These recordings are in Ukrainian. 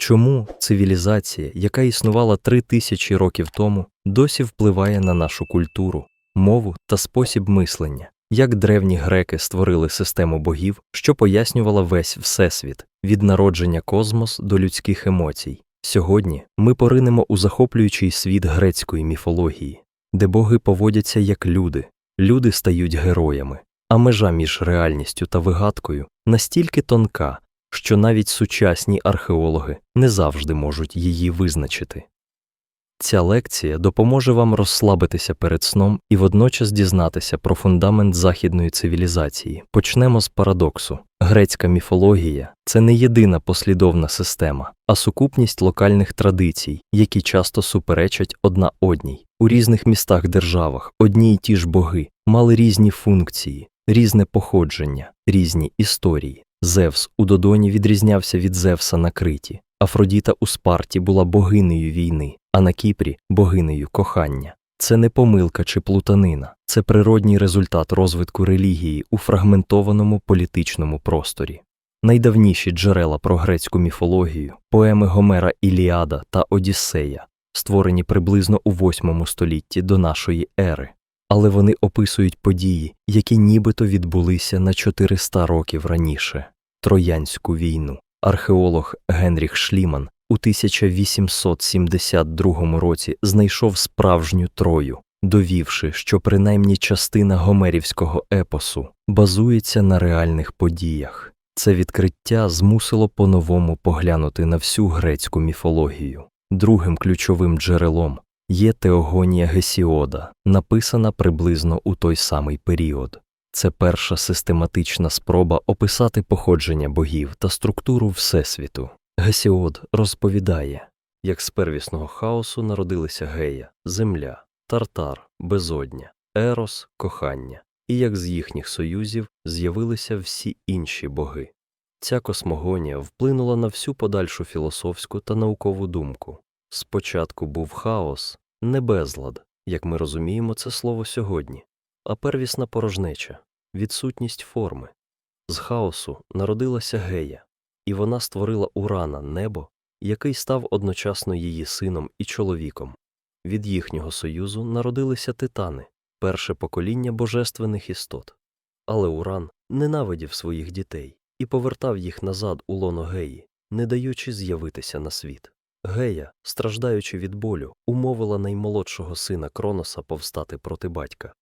Чому цивілізація, яка існувала три тисячі років тому, досі впливає на нашу культуру, мову та спосіб мислення? Як древні греки створили систему богів, що пояснювала весь всесвіт від народження космос до людських емоцій? Сьогодні ми поринемо у захоплюючий світ грецької міфології, де боги поводяться як люди, люди стають героями, а межа між реальністю та вигадкою настільки тонка, що навіть сучасні археологи не завжди можуть її визначити. Ця лекція допоможе вам розслабитися перед сном і водночас дізнатися про фундамент західної цивілізації. Почнемо з парадоксу. Грецька міфологія це не єдина послідовна система, а сукупність локальних традицій, які часто суперечать одна одній. У різних містах державах одні й ті ж боги мали різні функції, різне походження, різні історії. Зевс у Додоні відрізнявся від Зевса на Криті, Афродіта у Спарті була богинею війни, а на Кіпрі богинею кохання. Це не помилка чи плутанина, це природній результат розвитку релігії у фрагментованому політичному просторі. Найдавніші джерела про грецьку міфологію, поеми Гомера Іліада та Одіссея, створені приблизно у VIII столітті до нашої ери, але вони описують події, які нібито відбулися на 400 років раніше Троянську війну. Археолог Генріх Шліман у 1872 році знайшов справжню Трою, довівши, що принаймні частина гомерівського епосу базується на реальних подіях. Це відкриття змусило по-новому поглянути на всю грецьку міфологію. Другим ключовим джерелом є Теогонія Гесіода, написана приблизно у той самий період. Це перша систематична спроба описати походження богів та структуру Всесвіту. Гесіод розповідає, як з первісного хаосу народилися Гея, Земля, Тартар, Безодня, Ерос, кохання, і як з їхніх союзів з'явилися всі інші боги. Ця космогонія вплинула на всю подальшу філософську та наукову думку. Спочатку був хаос, не безлад, як ми розуміємо це слово сьогодні, а первісна порожнеча, відсутність форми. З хаосу народилася Гея, і вона створила Урана небо, який став одночасно її сином і чоловіком. Від їхнього союзу народилися титани, перше покоління божественних істот. Але Уран ненавидів своїх дітей і повертав їх назад у лоно Геї, не даючи з'явитися на світ. Гея, страждаючи від болю, умовила наймолодшого сина Кроноса повстати проти батька.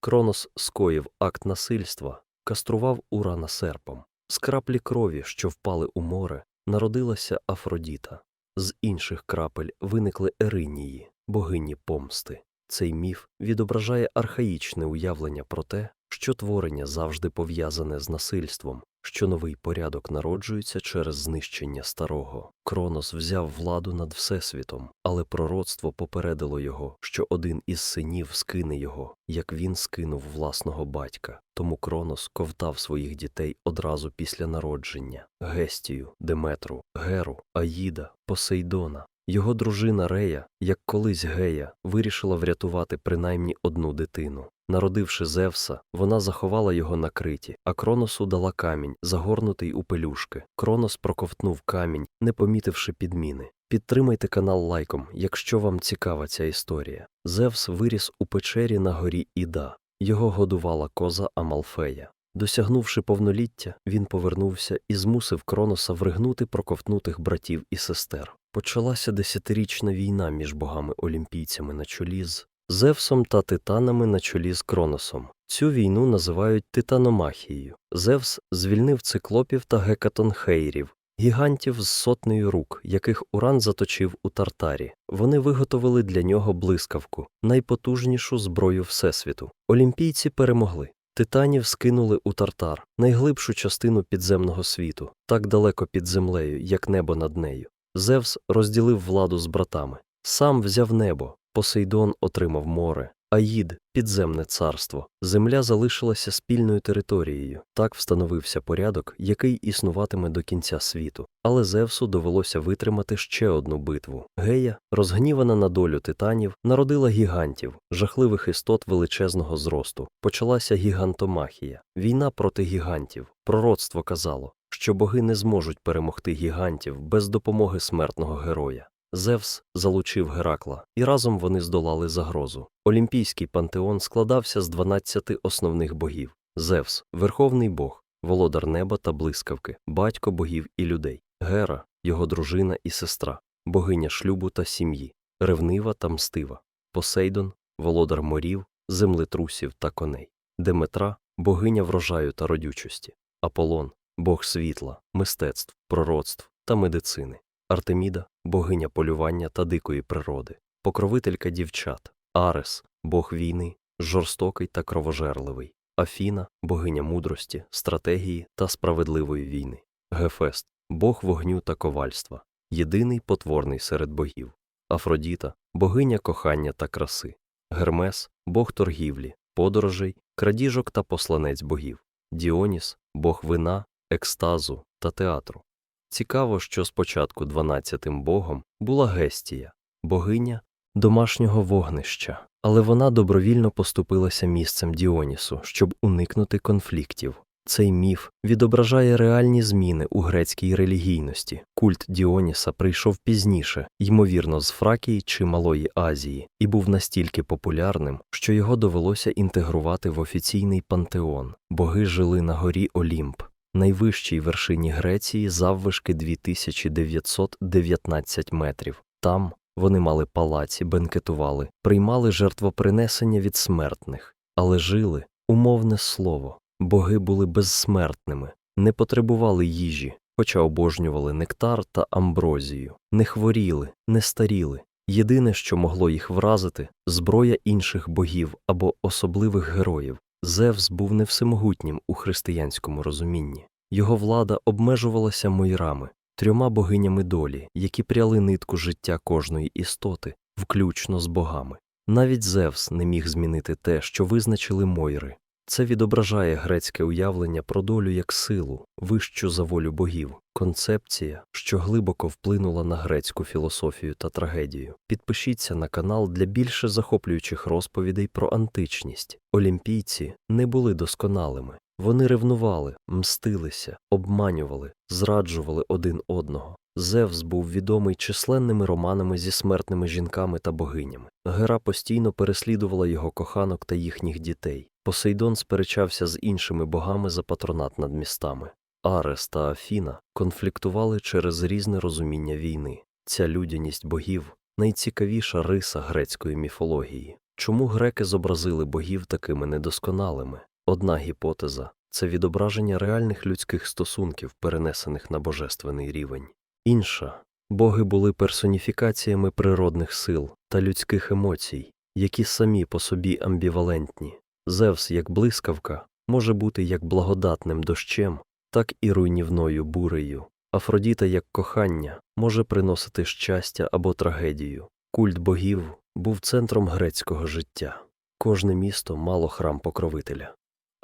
Кронос скоїв акт насильства, кастрував Урана серпом. З краплі крові, що впали у море, народилася Афродіта. З інших крапель виникли Еринії, богині помсти. Цей міф відображає архаїчне уявлення про те, що творення завжди пов'язане з насильством, що новий порядок народжується через знищення старого. Кронос взяв владу над Всесвітом, але пророцтво попередило його, що один із синів скине його, як він скинув власного батька. Тому Кронос ковтав своїх дітей одразу після народження Гестію, Деметру, Геру, Аїда, Посейдона. Його дружина Рея, як колись Гея, вирішила врятувати принаймні одну дитину. Народивши Зевса, вона заховала його на криті, а Кроносу дала камінь, загорнутий у пелюшки. Кронос проковтнув камінь, не помітивши підміни. Підтримайте канал лайком, якщо вам цікава ця історія. Зевс виріс у печері на горі Іда. Його годувала коза Амалфея. Досягнувши повноліття, він повернувся і змусив Кроноса вригнути проковтнутих братів і сестер. Почалася десятирічна війна між богами-олімпійцями на чолі з Зевсом та титанами на чолі з Кроносом. Цю війну називають титаномахією. Зевс звільнив циклопів та гекатонхейрів, гігантів з сотнею рук, яких Уран заточив у тартарі. Вони виготовили для нього блискавку, найпотужнішу зброю Всесвіту. Олімпійці перемогли. Титанів скинули у тартар, найглибшу частину підземного світу, так далеко під землею, як небо над нею. Зевс розділив владу з братами, сам взяв небо, Посейдон отримав море, Аїд підземне царство. Земля залишилася спільною територією. Так встановився порядок, який існуватиме до кінця світу. Але Зевсу довелося витримати ще одну битву. Гея, розгнівана на долю титанів, народила гігантів, жахливих істот величезного зросту. Почалася гігантомахія, війна проти гігантів. Пророцтво казало, що боги не зможуть перемогти гігантів без допомоги смертного героя. Зевс залучив Геракла, і разом вони здолали загрозу. Олімпійський пантеон складався з 12 основних богів: Зевс, верховний бог, володар неба та блискавки, батько богів і людей, Гера, його дружина і сестра, богиня шлюбу та сім'ї, ревнива та мстива, Посейдон, володар морів, землетрусів та коней, Деметра, богиня врожаю та родючості, Аполлон, бог світла, мистецтв, пророцтв та медицини, Артеміда, богиня полювання та дикої природи, покровителька дівчат, Арес, бог війни, жорстокий та кровожерливий, Афіна, богиня мудрості, стратегії та справедливої війни, Гефест, бог вогню та ковальства, єдиний потворний серед богів, Афродіта, богиня кохання та краси, Гермес, бог торгівлі, подорожей, крадіжок та посланець богів, Діоніс, бог вина, екстазу та театру. Цікаво, що спочатку дванадцятим богом була Гестія, богиня домашнього вогнища, але вона добровільно поступилася місцем Діонісу, щоб уникнути конфліктів. Цей міф відображає реальні зміни у грецькій релігійності. Культ Діоніса прийшов пізніше, ймовірно, з Фракії чи Малої Азії, і був настільки популярним, що його довелося інтегрувати в офіційний пантеон. Боги жили на горі Олімп, найвищій вершині Греції заввишки 2919 метрів. Там вони мали палаці, бенкетували, приймали жертвопринесення від смертних, але жили умовне слово. Боги були безсмертними, не потребували їжі, хоча обожнювали нектар та амброзію, не хворіли, не старіли. Єдине, що могло їх вразити зброя інших богів або особливих героїв. Зевс був не всемогутнім у християнському розумінні. Його влада обмежувалася мойрами, трьома богинями долі, які пряли нитку життя кожної істоти, включно з богами. Навіть Зевс не міг змінити те, що визначили мойри. Це відображає грецьке уявлення про долю як силу, вищу за волю богів, концепція, що глибоко вплинула на грецьку філософію та трагедію. Підпишіться на канал для більше захоплюючих розповідей про античність. Олімпійці не були досконалими. Вони ревнували, мстилися, обманювали, зраджували один одного. Зевс був відомий численними романами зі смертними жінками та богинями. Гера постійно переслідувала його коханок та їхніх дітей. Посейдон сперечався з іншими богами за патронат над містами. Арес та Афіна конфліктували через різне розуміння війни. Ця людяність богів найцікавіша риса грецької міфології. Чому греки зобразили богів такими недосконалими? Одна гіпотеза це відображення реальних людських стосунків, перенесених на божественний рівень. Інша боги були персоніфікаціями природних сил та людських емоцій, які самі по собі амбівалентні. Зевс, як блискавка, може бути як благодатним дощем, так і руйнівною бурею. Афродіта, як кохання, може приносити щастя або трагедію. Культ богів був центром грецького життя. Кожне місто мало храм покровителя.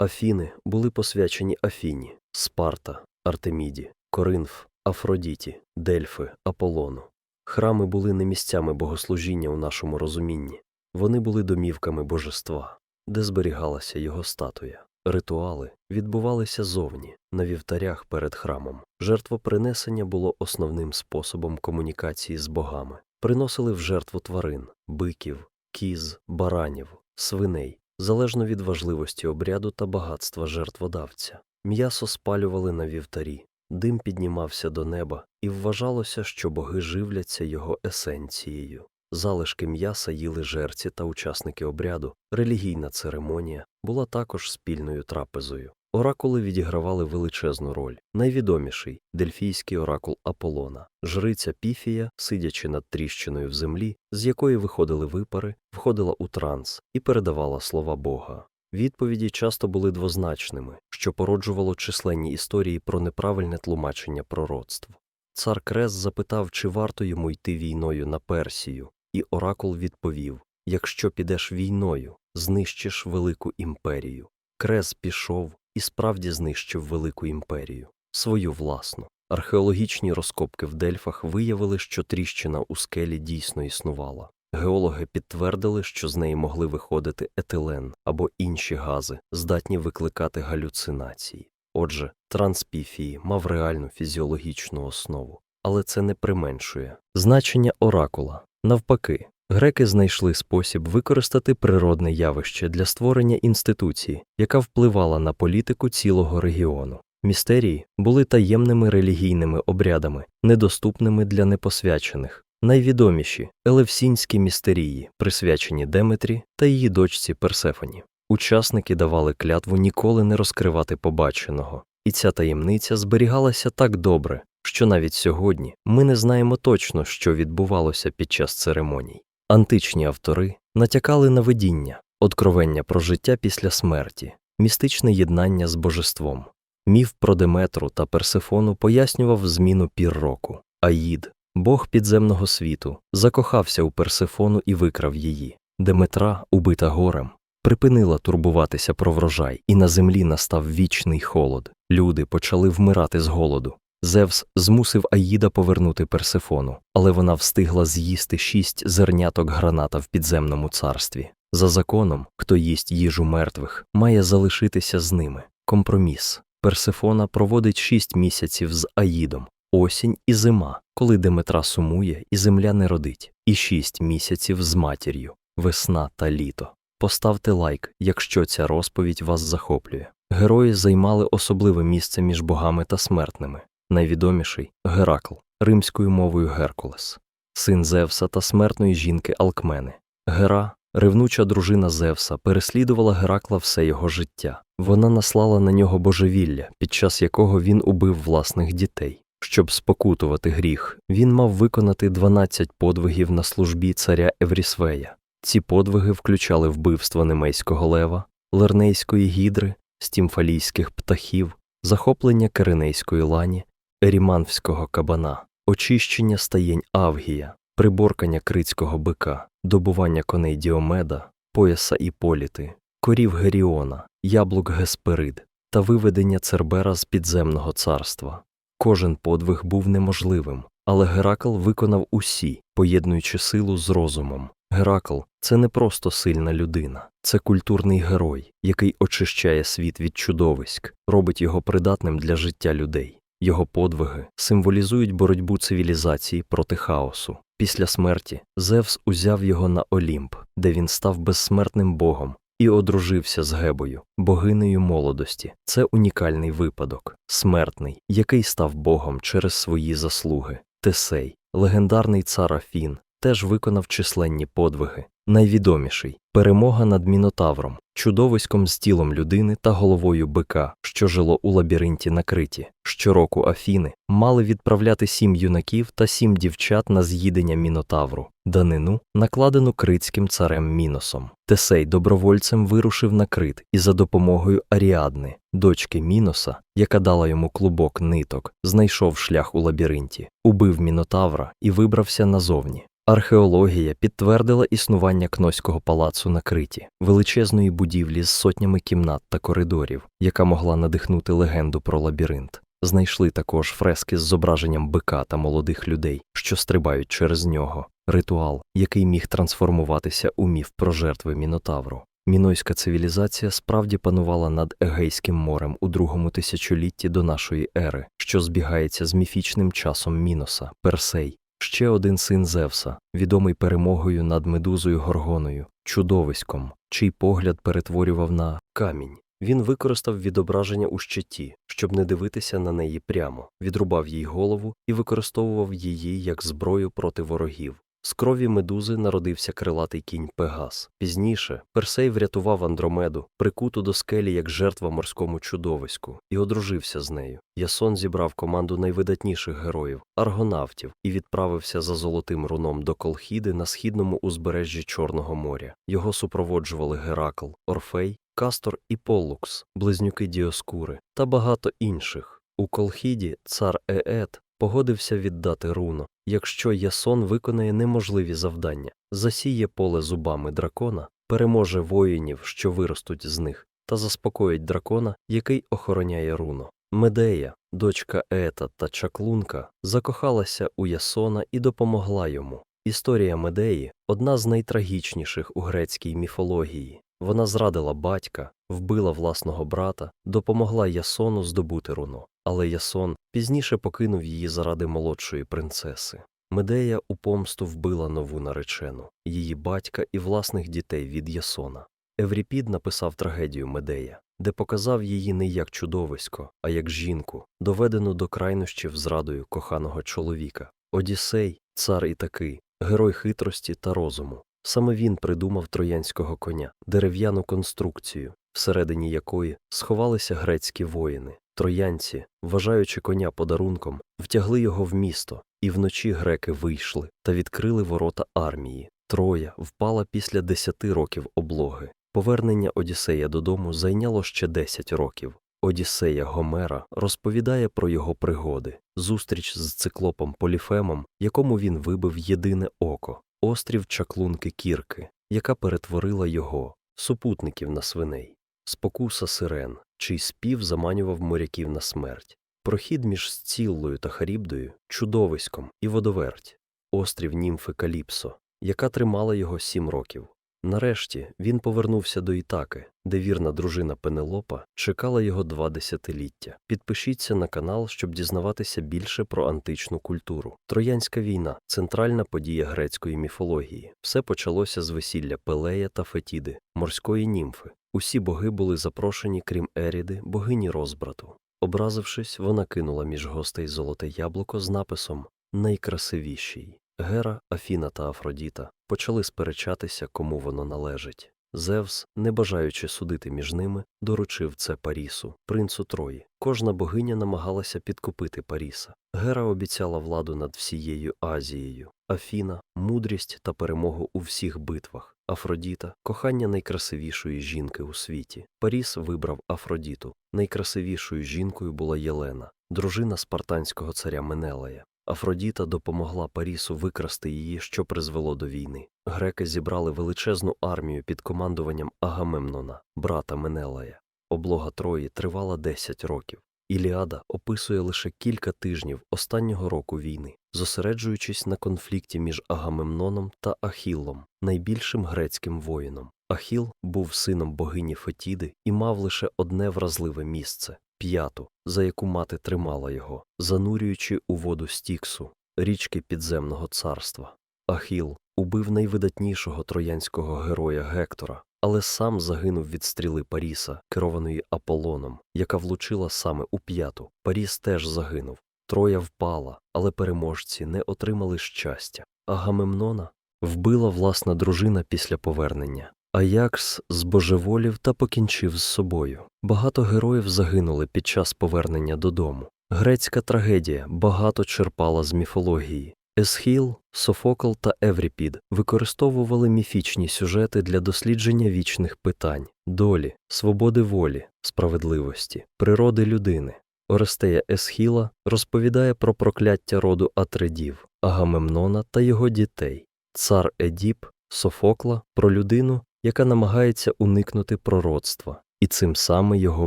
Афіни були посвячені Афіні, Спарта, Артеміді, Коринф, Афродіті, Дельфи, Аполлону. Храми були не місцями богослужіння у нашому розумінні, вони були домівками божества, де зберігалася його статуя. Ритуали відбувалися зовні, на вівтарях перед храмом. Жертвопринесення було основним способом комунікації з богами. Приносили в жертву тварин, биків, кіз, баранів, свиней, залежно від важливості обряду та багатства жертводавця. М'ясо спалювали на вівтарі, дим піднімався до неба, і вважалося, що боги живляться його есенцією. Залишки м'яса їли жерці та учасники обряду, релігійна церемонія була також спільною трапезою. Оракули відігравали величезну роль. Найвідоміший дельфійський оракул Аполлона, жриця Піфія, сидячи над тріщиною в землі, з якої виходили випари, входила у транс і передавала слова Бога. Відповіді часто були двозначними, що породжувало численні історії про неправильне тлумачення пророцтв. Цар Крес запитав, чи варто йому йти війною на Персію, і оракул відповів Якщо підеш війною, знищиш велику імперію. Крес пішов і справді знищив велику імперію, свою власну. Археологічні розкопки в Дельфах виявили, що тріщина у скелі дійсно існувала. Геологи підтвердили, що з неї могли виходити етилен або інші гази, здатні викликати галюцинації. Отже, транспіфії мав реальну фізіологічну основу, але це не применшує значення оракула. Навпаки, греки знайшли спосіб використати природне явище для створення інституції, яка впливала на політику цілого регіону. Містерії були таємними релігійними обрядами, недоступними для непосвячених. Найвідоміші елевсінські містерії, присвячені Деметрі та її дочці Персефоні. Учасники давали клятву ніколи не розкривати побаченого, і ця таємниця зберігалася так добре, що навіть сьогодні ми не знаємо точно, що відбувалося під час церемоній. Античні автори натякали на видіння, откровення про життя після смерті, містичне єднання з божеством. Міф про Деметру та Персефону пояснював зміну пір року. Аїд, бог підземного світу, закохався у Персефону і викрав її. Деметра, убита горем, припинила турбуватися про врожай, і на землі настав вічний холод. Люди почали вмирати з голоду. Зевс змусив Аїда повернути Персефону, але вона встигла з'їсти шість зерняток граната в підземному царстві. За законом, хто їсть їжу мертвих, має залишитися з ними. Компроміс. Персефона проводить шість місяців з Аїдом, осінь і зима, коли Деметра сумує і земля не родить, і шість місяців з матір'ю, весна та літо. Поставте лайк, якщо ця розповідь вас захоплює. Герої займали особливе місце між богами та смертними. Найвідоміший Геракл, римською мовою Геркулес, син Зевса та смертної жінки Алкмени. Гера, ревнуча дружина Зевса, переслідувала Геракла все його життя. Вона наслала на нього божевілля, під час якого він убив власних дітей. Щоб спокутувати гріх, він мав виконати 12 подвигів на службі царя Еврісвея. Ці подвиги включали вбивство немейського лева, лернейської гідри, стімфалійських птахів, захоплення Киринейської лані, еріманфського кабана, очищення стаєнь Авгія, приборкання крицького бика, добування коней Діомеда, пояса Іполіти, корів Геріона, яблук Гесперид та виведення Цербера з підземного царства. Кожен подвиг був неможливим, але Геракл виконав усі, поєднуючи силу з розумом. Геракл це не просто сильна людина, це культурний герой, який очищає світ від чудовиськ, робить його придатним для життя людей. Його подвиги символізують боротьбу цивілізації проти хаосу. Після смерті Зевс узяв його на Олімп, де він став безсмертним богом, і одружився з Гебою, богинею молодості. Це унікальний випадок, смертний, який став богом через свої заслуги. Тесей, легендарний цар Афін, теж виконав численні подвиги. Найвідоміший перемога над Мінотавром, чудовиськом з тілом людини та головою бика, що жило у лабіринті на Криті. Щороку Афіни мали відправляти сім юнаків та сім дівчат на з'їдення Мінотавру, данину, накладену критським царем Міносом. Тесей добровольцем вирушив на Крит і за допомогою Аріадни, дочки Міноса, яка дала йому клубок ниток, знайшов шлях у лабіринті, убив Мінотавра і вибрався назовні. Археологія підтвердила існування Кноського палацу на Криті, величезної будівлі з сотнями кімнат та коридорів, яка могла надихнути легенду про лабіринт. Знайшли також фрески з зображенням бика та молодих людей, що стрибають через нього, ритуал, який міг трансформуватися у міф про жертви Мінотавру. Мінойська цивілізація справді панувала над Егейським морем у другому тисячолітті до нашої ери, що збігається з міфічним часом Міноса, Персей, Ще один син Зевса, відомий перемогою над медузою Горгоною, чудовиськом, чий погляд перетворював на камінь. Він використав відображення у щиті, щоб не дивитися на неї прямо, відрубав їй голову і використовував її як зброю проти ворогів. З крові медузи народився крилатий кінь Пегас. Пізніше Персей врятував Андромеду, прикуту до скелі як жертва морському чудовиську, і одружився з нею. Ясон зібрав команду найвидатніших героїв, аргонавтів, і відправився за золотим руном до Колхіди на східному узбережжі Чорного моря. Його супроводжували Геракл, Орфей, Кастор і Поллукс, близнюки Діоскури та багато інших. У Колхіді цар Еет погодився віддати руно, якщо Ясон виконає неможливі завдання, засіє поле зубами дракона, переможе воїнів, що виростуть з них, та заспокоїть дракона, який охороняє руно. Медея, дочка Ета та чаклунка, закохалася у Ясона і допомогла йому. Історія Медеї одна з найтрагічніших у грецькій міфології. Вона зрадила батька, вбила власного брата, допомогла Ясону здобути руно, але Ясон пізніше покинув її заради молодшої принцеси. Медея у помсту вбила нову наречену, її батька і власних дітей від Ясона. Евріпід написав трагедію Медея, де показав її не як чудовисько, а як жінку, доведену до крайнощів зрадою коханого чоловіка. Одіссей, цар і такий, герой хитрості та розуму. Саме він придумав троянського коня, дерев'яну конструкцію, всередині якої сховалися грецькі воїни. Троянці, вважаючи коня подарунком, втягли його в місто, і вночі греки вийшли та відкрили ворота армії. Троя впала після десяти років облоги. Повернення Одіссея додому зайняло ще десять років. Одіссея Гомера розповідає про його пригоди, зустріч з циклопом Поліфемом, якому він вибив єдине око, острів чаклунки Кірки, яка перетворила його, супутників на свиней, спокуса сирен, чий спів заманював моряків на смерть, прохід між Сціллою та Харібдою, чудовиськом і водоверть, острів німфи Каліпсо, яка тримала його сім років. Нарешті він повернувся до Ітаки, де вірна дружина Пенелопа чекала його два десятиліття. Підпишіться на канал, щоб дізнаватися більше про античну культуру. Троянська війна центральна подія грецької міфології. Все почалося з весілля Пелея та Фетіди, морської німфи. Усі боги були запрошені, крім Еріди, богині розбрату. Образившись, вона кинула між гостей золоте яблуко з написом Найкрасивіший. Гера, Афіна та Афродіта почали сперечатися, кому воно належить. Зевс, не бажаючи судити між ними, доручив це Парісу, принцу Трої. Кожна богиня намагалася підкупити Паріса. Гера обіцяла владу над всією Азією, Афіна мудрість та перемогу у всіх битвах. Афродіта кохання найкрасивішої жінки у світі. Паріс вибрав Афродіту. Найкрасивішою жінкою була Єлена, дружина спартанського царя Менелая. Афродіта допомогла Парісу викрасти її, що призвело до війни. Греки зібрали величезну армію під командуванням Агамемнона, брата Менелая. Облога Трої тривала 10 років. Іліада описує лише кілька тижнів останнього року війни, зосереджуючись на конфлікті між Агамемноном та Ахіллом, найбільшим грецьким воїном. Ахіл був сином богині Фетіди і мав лише одне вразливе місце п'яту, за яку мати тримала його, занурюючи у воду Стіксу, річки підземного царства. Ахіл убив найвидатнішого троянського героя Гектора, але сам загинув від стріли Паріса, керованої Аполлоном, яка влучила саме у п'яту. Паріс теж загинув. Троя впала, але переможці не отримали щастя. Агамемнона вбила власна дружина після повернення. Аякс збожеволів та покінчив з собою. Багато героїв загинули під час повернення додому. Грецька трагедія багато черпала з міфології. Есхіл, Софокл та Евріпід використовували міфічні сюжети для дослідження вічних питань, долі, свободи волі, справедливості, природи людини. Орестея Есхіла розповідає про прокляття роду Атридів, Агамемнона та його дітей, цар Едіп, Софокла про людину, яка намагається уникнути пророцтва, і цим саме його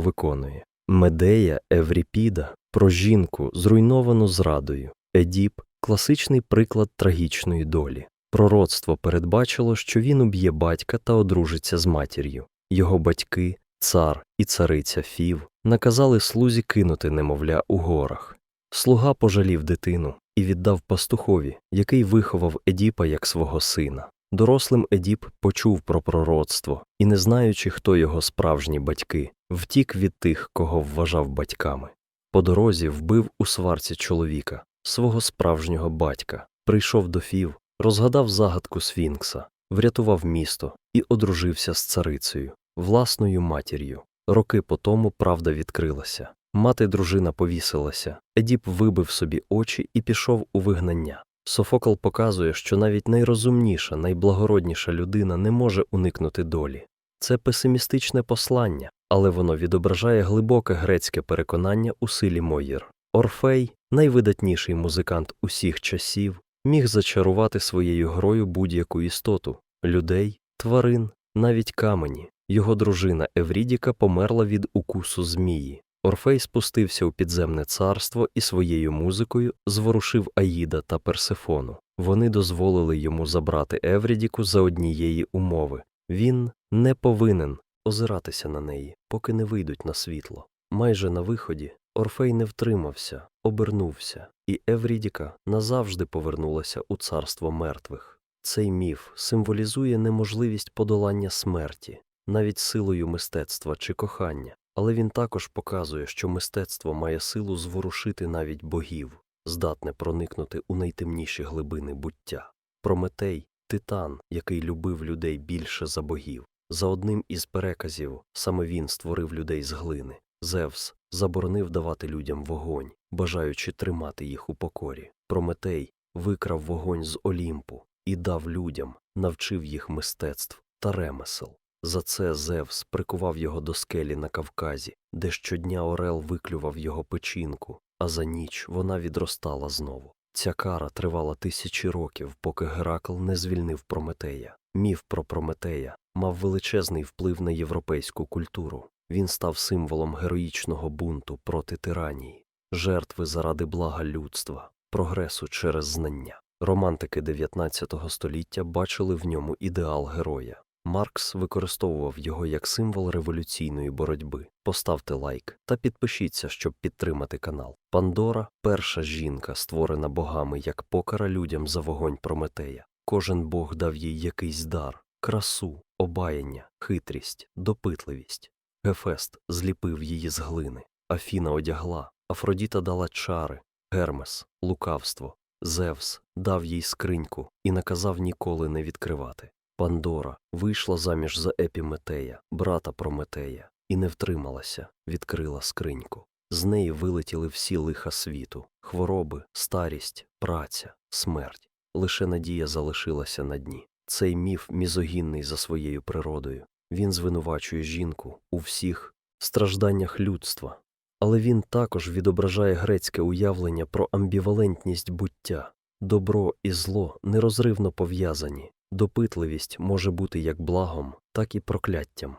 виконує. Медея Евріпіда про жінку, зруйновану зрадою, Едіп класичний приклад трагічної долі. Пророцтво передбачило, що він уб'є батька та одружиться з матір'ю. Його батьки, цар і цариця Фів, наказали слузі кинути немовля у горах. Слуга пожалів дитину і віддав пастухові, який виховав Едіпа як свого сина. Дорослим Едіп почув про пророцтво і, не знаючи, хто його справжні батьки, втік від тих, кого вважав батьками. По дорозі вбив у сварці чоловіка, свого справжнього батька, прийшов до Фів, розгадав загадку Сфінкса, врятував місто і одружився з царицею, власною матір'ю. Роки по тому правда відкрилася. Мати дружина повісилася, Едіп вибив собі очі і пішов у вигнання. Софокл показує, що навіть найрозумніша, найблагородніша людина не може уникнути долі. Це песимістичне послання, але воно відображає глибоке грецьке переконання у силі Моїр. Орфей, найвидатніший музикант усіх часів, міг зачарувати своєю грою будь-яку істоту людей, тварин, навіть камені. Його дружина Еврідіка померла від укусу змії. Орфей спустився у підземне царство і своєю музикою зворушив Аїда та Персефону. Вони дозволили йому забрати Еврідіку за однієї умови Він не повинен озиратися на неї, поки не вийдуть на світло. Майже на виході Орфей не втримався, обернувся, і Еврідіка назавжди повернулася у царство мертвих. Цей міф символізує неможливість подолання смерті, навіть силою мистецтва чи кохання, але він також показує, що мистецтво має силу зворушити навіть богів, здатне проникнути у найтемніші глибини буття. Прометей титан, який любив людей більше за богів. За одним із переказів саме він створив людей з глини. Зевс заборонив давати людям вогонь, бажаючи тримати їх у покорі. Прометей викрав вогонь з Олімпу і дав людям, навчив їх мистецтв та ремесел. За це Зевс прикував його до скелі на Кавказі, де щодня Орел виклював його печінку, а за ніч вона відростала знову. Ця кара тривала тисячі років, поки Геракл не звільнив Прометея. Міф про Прометея мав величезний вплив на європейську культуру. Він став символом героїчного бунту проти тиранії, жертви заради блага людства, прогресу через знання. Романтики 19 століття бачили в ньому ідеал героя. Маркс використовував його як символ революційної боротьби. Поставте лайк та підпишіться, щоб підтримати канал. Пандора перша жінка, створена богами як покара людям за вогонь Прометея. Кожен бог дав їй якийсь дар, красу, обаяння, хитрість, допитливість. Гефест зліпив її з глини, Афіна одягла, Афродіта дала чари, Гермес, лукавство, Зевс дав їй скриньку і наказав ніколи не відкривати. Пандора вийшла заміж за Епіметея, брата Прометея, і не втрималася, відкрила скриньку. З неї вилетіли всі лиха світу, хвороби, старість, праця, смерть. Лише надія залишилася на дні. Цей міф мізогінний за своєю природою. Він звинувачує жінку у всіх стражданнях людства, але він також відображає грецьке уявлення про амбівалентність буття. Добро і зло нерозривно пов'язані, допитливість може бути як благом, так і прокляттям.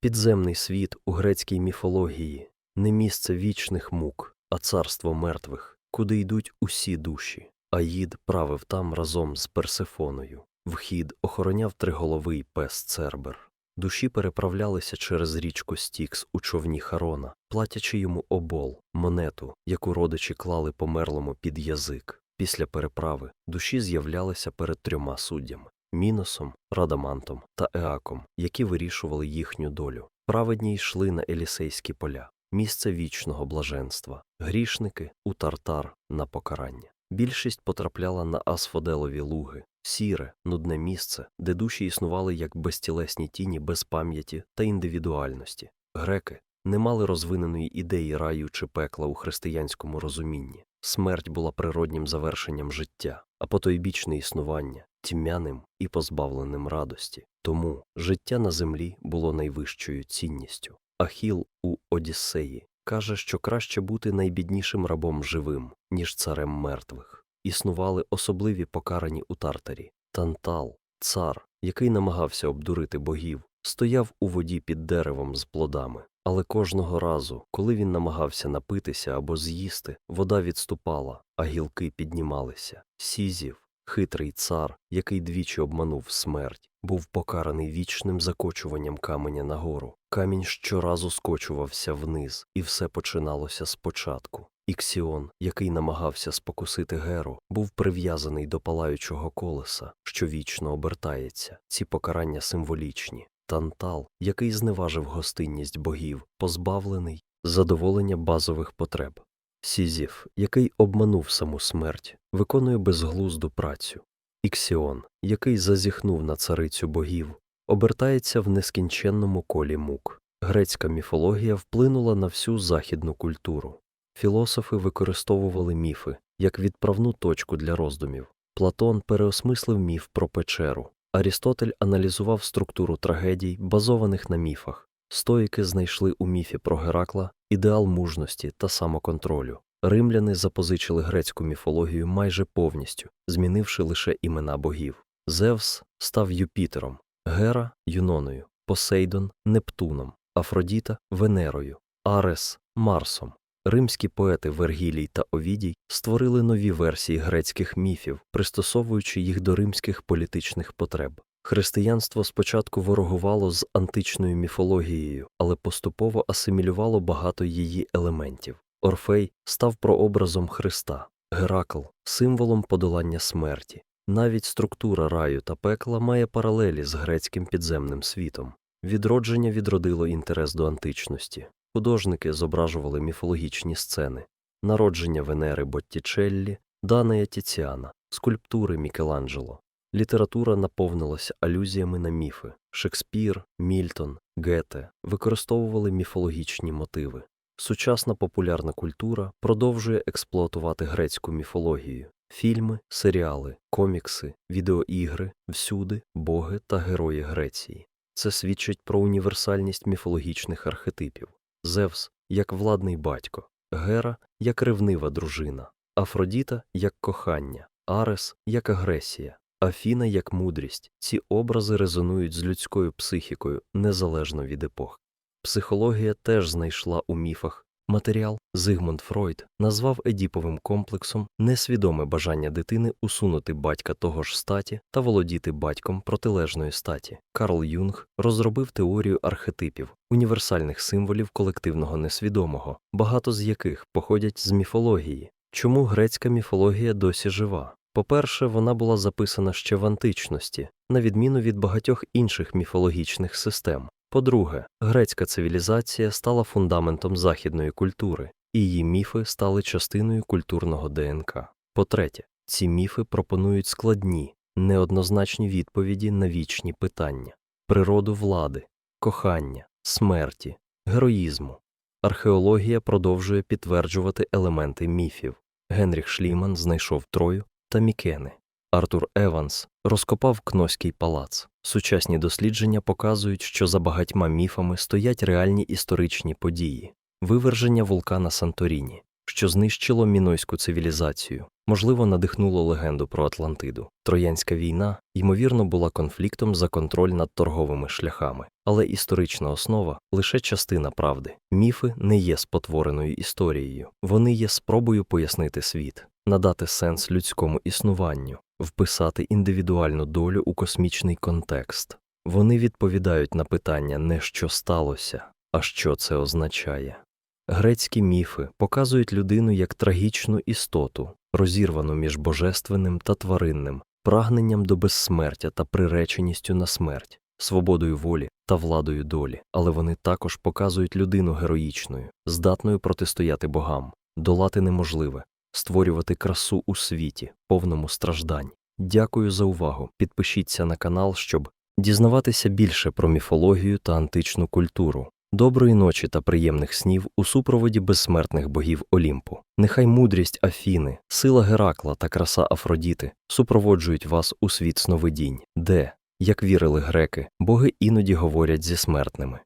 Підземний світ у грецькій міфології не місце вічних мук, а царство мертвих, куди йдуть усі душі. Аїд правив там разом з Персефоною. Вхід охороняв триголовий пес Цербер. Душі переправлялися через річку Стікс у човні Харона, платячи йому обол, монету, яку родичі клали померлому під язик. Після переправи душі з'являлися перед трьома суддями Міносом, Радамантом та Еаком, які вирішували їхню долю. Праведні йшли на Елісейські поля, місце вічного блаженства, грішники у тартар на покарання. Більшість потрапляла на Асфоделові луги, сіре, нудне місце, де душі існували як безтілесні тіні без пам'яті та індивідуальності. Греки не мали розвиненої ідеї раю чи пекла у християнському розумінні. Смерть була природнім завершенням життя, а потойбічне існування тьмяним і позбавленим радості. Тому життя на землі було найвищою цінністю. Ахіл у Одіссеї каже, що краще бути найбіднішим рабом живим, ніж царем мертвих. Існували особливі покарані у тартарі. Тантал, цар, який намагався обдурити богів, стояв у воді під деревом з плодами. Але кожного разу, коли він намагався напитися або з'їсти, вода відступала, а гілки піднімалися. Сізів, хитрий цар, який двічі обманув смерть, був покараний вічним закочуванням каменя нагору. Камінь щоразу скочувався вниз, і все починалося спочатку. Іксіон, який намагався спокусити Геру, був прив'язаний до палаючого колеса, що вічно обертається. Ці покарання символічні. Тантал, який зневажив гостинність богів, позбавлений задоволення базових потреб. Сізіф, який обманув саму смерть, виконує безглузду працю. Іксіон, який зазіхнув на царицю богів, обертається в нескінченному колі мук. Грецька міфологія вплинула на всю західну культуру. Філософи використовували міфи як відправну точку для роздумів. Платон переосмислив міф про печеру. Арістотель аналізував структуру трагедій, базованих на міфах. Стоїки знайшли у міфі про Геракла ідеал мужності та самоконтролю. Римляни запозичили грецьку міфологію майже повністю, змінивши лише імена богів. Зевс став Юпітером, Гера Юноною, Посейдон Нептуном, Афродіта Венерою, Арес Марсом. Римські поети Вергілій та Овідій створили нові версії грецьких міфів, пристосовуючи їх до римських політичних потреб. Християнство спочатку ворогувало з античною міфологією, але поступово асимілювало багато її елементів. Орфей став прообразом Христа, Геракл символом подолання смерті. Навіть структура раю та пекла має паралелі з грецьким підземним світом. Відродження відродило інтерес до античності. Художники зображували міфологічні сцени, народження Венери Боттічеллі, Данея Тіціана, скульптури Мікеланджело. Література наповнилася алюзіями на міфи. Шекспір, Мільтон, Гете використовували міфологічні мотиви. Сучасна популярна культура продовжує експлуатувати грецьку міфологію. Фільми, серіали, комікси, відеоігри всюди боги та герої Греції. Це свідчить про універсальність міфологічних архетипів. Зевс як владний батько, Гера як ревнива дружина, Афродіта як кохання, Арес як агресія, Афіна як мудрість. Ці образи резонують з людською психікою незалежно від епох. Психологія теж знайшла у міфах матеріал. Зигмунд Фройд назвав едіповим комплексом несвідоме бажання дитини усунути батька того ж статі та володіти батьком протилежної статі. Карл Юнг розробив теорію архетипів, універсальних символів колективного несвідомого, багато з яких походять з міфології. Чому грецька міфологія досі жива? По-перше, вона була записана ще в античності, на відміну від багатьох інших міфологічних систем. По-друге, грецька цивілізація стала фундаментом західної культури, і її міфи стали частиною культурного ДНК. По-третє, ці міфи пропонують складні, неоднозначні відповіді на вічні питання природу влади, кохання, смерті, героїзму. Археологія продовжує підтверджувати елементи міфів. Генріх Шліман знайшов Трою та Мікени. Артур Еванс розкопав Кноський палац. Сучасні дослідження показують, що за багатьма міфами стоять реальні історичні події, виверження вулкана Санторіні, що знищило мінойську цивілізацію, можливо, надихнуло легенду про Атлантиду. Троянська війна, ймовірно, була конфліктом за контроль над торговими шляхами, але історична основа лише частина правди. Міфи не є спотвореною історією, вони є спробою пояснити світ, надати сенс людському існуванню, вписати індивідуальну долю у космічний контекст. Вони відповідають на питання не що сталося, а що це означає. Грецькі міфи показують людину як трагічну істоту, розірвану між божественним та тваринним, прагненням до безсмертя та приреченістю на смерть, свободою волі та владою долі, але вони також показують людину героїчною, здатною протистояти богам, долати неможливе, створювати красу у світі, повному страждань. Дякую за увагу. Підпишіться на канал, щоб дізнаватися більше про міфологію та античну культуру. Доброї ночі та приємних снів у супроводі безсмертних богів Олімпу. Нехай мудрість Афіни, сила Геракла та краса Афродіти супроводжують вас у світ сновидінь, де, як вірили греки, боги іноді говорять зі смертними.